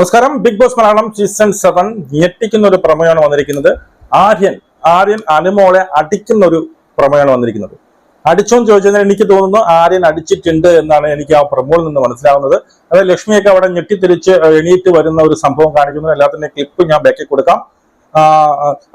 നമസ്കാരം. Bigg Boss Malayalam season seven ഞെട്ടിക്കുന്ന ഒരു പ്രമേയമാണ് വന്നിരിക്കുന്നത്. ആര്യൻ ആര്യൻ അനുമോളെ അടിക്കുന്ന ഒരു പ്രമേയമാണ് വന്നിരിക്കുന്നത്. അടിച്ചോന്ന് ചോദിച്ചാൽ എനിക്ക് തോന്നുന്നു ആര്യൻ അടിച്ചിട്ടുണ്ട് എന്നാണ് എനിക്ക് ആ പ്രമോയിൽ നിന്ന് മനസ്സിലാവുന്നത്. അതായത് ലക്ഷ്മിയൊക്കെ അവിടെ ഞെട്ടിത്തിരിച്ച് എണീറ്റ് വരുന്ന ഒരു സംഭവം കാണിക്കുന്നു. എല്ലാത്തിന്റെ ക്ലിപ്പ് ഞാൻ ബാക്കി കൊടുക്കാം.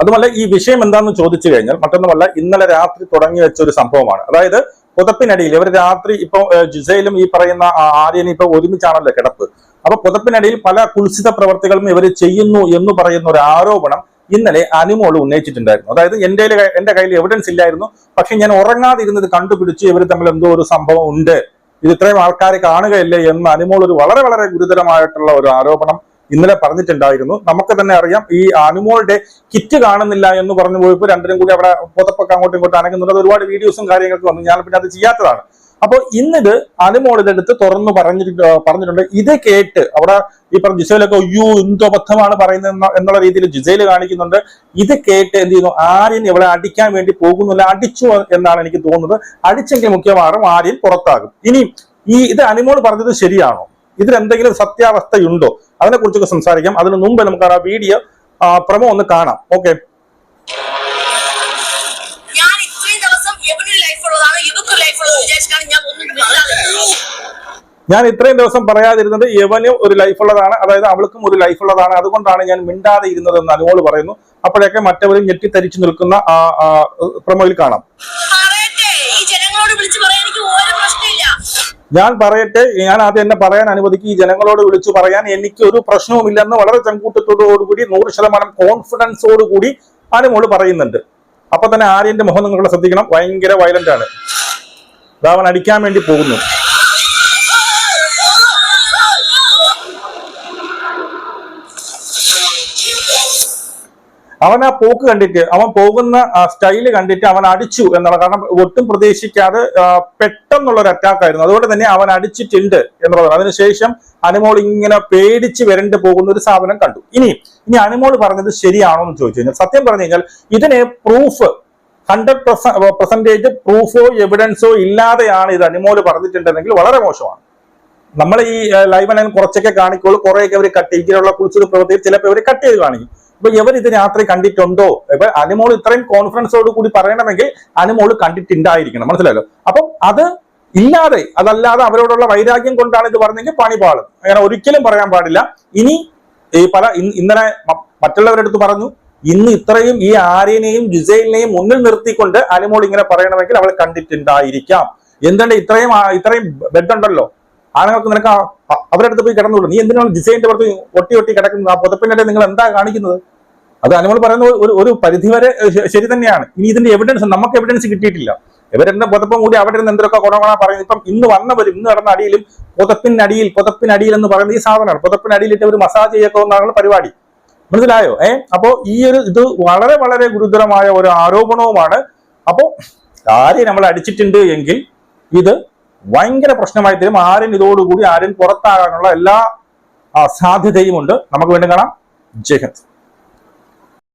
അതുമല്ല ഈ വിഷയം എന്താണെന്ന് ചോദിച്ചു കഴിഞ്ഞാൽ മറ്റൊന്നുമല്ല ഇന്നലെ രാത്രി തുടങ്ങി വെച്ച ഒരു സംഭവമാണ്. അതായത് പുതപ്പിനടിയിൽ ഇവർ രാത്രി ഇപ്പൊ ജിസയിലും ഈ പറയുന്ന ആര്യനും ഇപ്പൊ ഒരുമിച്ചാണല്ലോ കിടപ്പ്. അപ്പൊ പുതപ്പിനടിയിൽ പല കുൽസിത പ്രവർത്തികളും ഇവർ ചെയ്യുന്നു എന്ന് പറയുന്ന ഒരു ആരോപണം ഇന്നലെ അനിമോൾ ഉന്നയിച്ചിട്ടുണ്ടായിരുന്നു. അതായത് കയ്യിൽ എന്റെ കയ്യിൽ എവിഡൻസ് ഇല്ലായിരുന്നു. പക്ഷെ ഞാൻ ഉറങ്ങാതിരുന്നത് കണ്ടുപിടിച്ച് ഇവർ തമ്മിൽ എന്തോ ഒരു സംഭവം ഉണ്ട്. ഇത് ഇത്രയും ആൾക്കാരെ കാണുകയില്ലേ എന്ന് അനിമോൾ ഒരു വളരെ വളരെ ഗുരുതരമായിട്ടുള്ള ഒരു ആരോപണം ഇന്നലെ പറഞ്ഞിട്ടുണ്ടായിരുന്നു. നമുക്ക് തന്നെ അറിയാം ഈ അനുമോളുടെ കിറ്റ് കാണുന്നില്ല എന്ന് പറഞ്ഞു പോയപ്പോൾ രണ്ടിനും കൂടി അവിടെ പുതപ്പൊക്കെ അങ്ങോട്ടും ഇങ്ങോട്ടും അനങ്ങുന്നത് ഒരുപാട് വീഡിയോസും കാര്യങ്ങളൊക്കെ വന്നു. ഞാൻ പിന്നെ അത് ചെയ്യാത്തതാണ്. അപ്പോൾ ഇന്നിത് അനുമോൾ ഇതെടുത്ത് തുറന്നു പറഞ്ഞിട്ട് പറഞ്ഞിട്ടുണ്ട്. ഇത് കേട്ട് അവിടെ ഈ പറഞ്ഞ ജിസയിലൊക്കെ അയ്യോ എന്തോ അബദ്ധമാണ് പറയുന്നത് എന്ന- എന്നുള്ള രീതിയിൽ ജിസയിൽ കാണിക്കുന്നുണ്ട്. ഇത് കേട്ട് എന്ത് ചെയ്യുന്നു? ആര്യൻ ഇവിടെ അടിക്കാൻ വേണ്ടി പോകുന്നില്ല. അടിച്ചു എന്നാണ് എനിക്ക് തോന്നുന്നത്. അടിച്ചെങ്കിൽ മുഖ്യമാറും ആര്യൻ പുറത്താകും. ഇനി ഈ ഇത് അനുമോൾ പറഞ്ഞത് ശരിയാണോ? ഇതിൽ എന്തെങ്കിലും സത്യാവസ്ഥയുണ്ടോ? അതിനെ കുറിച്ചൊക്കെ സംസാരിക്കാം. അതിന് മുമ്പ് നമുക്ക് ആ വീഡിയോ പ്രമോ ഒന്ന് കാണാം. ഓക്കെ. ഞാൻ ഇത്രയും ദിവസം പറയാതിരുന്നത് യവനും ഒരു ലൈഫ് ഉള്ളതാണ്. അതായത് അവൾക്കും ഒരു ലൈഫ് ഉള്ളതാണ്. അതുകൊണ്ടാണ് ഞാൻ മിണ്ടാതെ ഇരുന്നത് എന്ന് അനുമോൾ പറയുന്നു. അപ്പോഴൊക്കെ മറ്റവരും ഞെട്ടിത്തരിച്ചു നിൽക്കുന്ന ആ പ്രമോയിൽ കാണാം. ഞാൻ പറയട്ടെ. ഞാൻ ആദ്യം എന്നെ പറയാൻ അനുവദിക്കും. ഈ ജനങ്ങളോട് വിളിച്ചു പറയാൻ എനിക്ക് ഒരു പ്രശ്നവുമില്ലെന്ന് വളരെ ചങ്കൂട്ടത്തോടുകൂടി നൂറ് ശതമാനം കോൺഫിഡൻസോടുകൂടി അനുമോൾ പറയുന്നുണ്ട്. അപ്പൊ തന്നെ ആര്യന്റെ മുഖം നിങ്ങൾ ശ്രദ്ധിക്കണം. ഭയങ്കര വയലന്റ് ആണ്. അവൻ അടിക്കാൻ വേണ്ടി പോകുന്നു. അവൻ ആ പോക്ക് കണ്ടിട്ട് അവൻ പോകുന്ന സ്റ്റൈൽ കണ്ടിട്ട് അവൻ അടിച്ചു എന്നുള്ള കാരണം ഒട്ടും പ്രതീക്ഷിക്കാതെ പെട്ടെന്നുള്ള ഒരു അറ്റാക്ക് ആയിരുന്നു. അതുകൊണ്ട് തന്നെ അവൻ അടിച്ചിട്ടുണ്ട് എന്നുള്ളതാണ് അതിനുശേഷം അനുമോൾ ഇങ്ങനെ പേടിച്ച് വരണ്ട് പോകുന്ന ഒരു സാധനം കണ്ടു. ഇനി ഇനി അനുമോൾ പറഞ്ഞത് ശരിയാണോ എന്ന് ചോദിച്ചു കഴിഞ്ഞാൽ സത്യം പറഞ്ഞു കഴിഞ്ഞാൽ ഇതിന് പ്രൂഫ് ഹൺഡ്രഡ് പെർസെന്റേജ് പ്രൂഫോ എവിഡൻസോ ഇല്ലാതെയാണ് ഇത് അനുമോൾ പറഞ്ഞിട്ടുണ്ടെങ്കിൽ വളരെ മോശമാണ്. നമ്മൾ ഈ ലൈവ് ലൈൻ കുറച്ചൊക്കെ കാണിക്കുള്ളൂ. കുറെയൊക്കെ അവർ കട്ട് ഇങ്ങനെയുള്ള കുറിച്ചൊരു പ്രവൃത്തിയിൽ ചിലപ്പോൾ ഇവർ കട്ട് ചെയ്ത് കാണിക്കും. അപ്പൊ ഇവർ ഇത് രാത്രി കണ്ടിട്ടുണ്ടോ? ഇപ്പൊ അനുമോൾ ഇത്രയും കോൺഫിഡൻസോട് കൂടി പറയണമെങ്കിൽ അനുമോൾ കണ്ടിട്ടുണ്ടായിരിക്കണം. മനസ്സിലായല്ലോ? അപ്പം അത് ഇല്ലാതെ അതല്ലാതെ അവരോടുള്ള വൈരാഗ്യം കൊണ്ടാണ് ഇത് പറഞ്ഞെങ്കിൽ പണി പാളും. അങ്ങനെ ഒരിക്കലും പറയാൻ പാടില്ല. ഇനി ഈ പല ഇന്ന് ഇന്നലെ മറ്റുള്ളവരെടുത്ത് പറഞ്ഞു ഇന്ന് ഇത്രയും ഈ ആര്യനെയും ജിസൈലിനെയും മുന്നിൽ നിർത്തിക്കൊണ്ട് അനുമോൾ ഇങ്ങനെ പറയണമെങ്കിൽ അവൾ കണ്ടിട്ടുണ്ടായിരിക്കാം. എന്തുകൊണ്ട് ഇത്രയും ഇത്രയും ബെഡ് ഉണ്ടല്ലോ. ആണുങ്ങൾക്ക് നിനക്ക് അവരടുത്ത് പോയി കിടന്നുള്ളൂ. നീ എന്തിനാണ് ഡിസൈന്റെ പുറത്ത് ഒട്ടി ഒട്ടി കിടക്കുന്നത്? ആ പുതപ്പിന്റെ നിങ്ങൾ എന്താ കാണിക്കുന്നത്? അത് നമ്മൾ പറയുന്ന ഒരു ഒരു പരിധിവരെ ശരി തന്നെയാണ്. ഇനി ഇതിന്റെ എവിഡൻസ് നമുക്ക് എവിഡൻസ് കിട്ടിയിട്ടില്ല. ഇവരെന്നെ പുതപ്പം കൂടി അവിടെ ഇരുന്ന് എന്തൊക്കെ കൊണകൊണ പറയുന്നത്? ഇപ്പം ഇന്ന് വന്നവരും ഇന്ന് നടന്ന അടിയിലും പുതപ്പിനടിയിൽ പുതപ്പിനടിയിൽ എന്ന് പറയുന്നത് ഈ സാധനമാണ്. പുതപ്പിനടിയിലിട്ട് ഒരു മസാജ് ചെയ്യൊക്കെ പരിപാടി. മനസ്സിലായോ? ഏ? അപ്പോ ഈ ഒരു ഇത് വളരെ വളരെ ഗുരുതരമായ ഒരു ആരോപണവുമാണ്. അപ്പോ ആരെയും നമ്മൾ അടിച്ചിട്ടുണ്ട് എങ്കിൽ ഇത് ഭയങ്കര പ്രശ്നമായി തരും. ആരും ഇതോടുകൂടി ആരും പുറത്താകാനുള്ള എല്ലാ സാധ്യതയുമുണ്ട്. നമുക്ക് വേണ്ടി കാണാം. ജയ് ഹിന്ദ്.